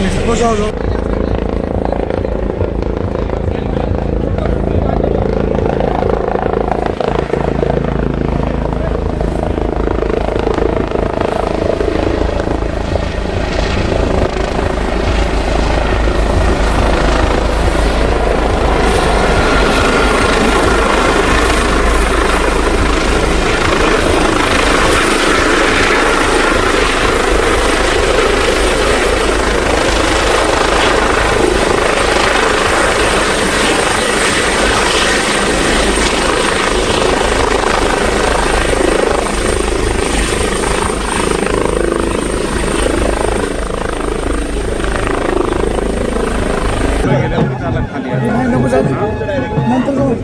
con esposo. नाही, नको जाऊ दे. नंतर जाऊ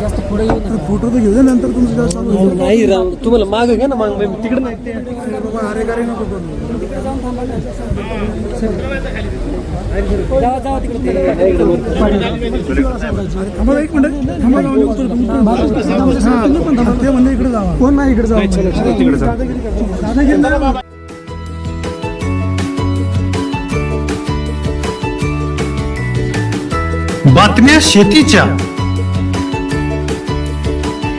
जास्त पुढे येऊ नका. फोटो तर घेऊ दे नंतर तुमचं जास्त चालू होईल. नाही राव तुम्हाला माग घ्या ना मग तिकडे नाही. ते बाबा अरे गाडी नको करू. जावा जावा तिकडे ते थांबा एक मिनिट. थांबा जाऊन निघतो तुम्ही. हा, ते म्हणले इकडे जावा. कोण नाही इकडे जावा दादागिरी करा. बातम्या शेतीच्या.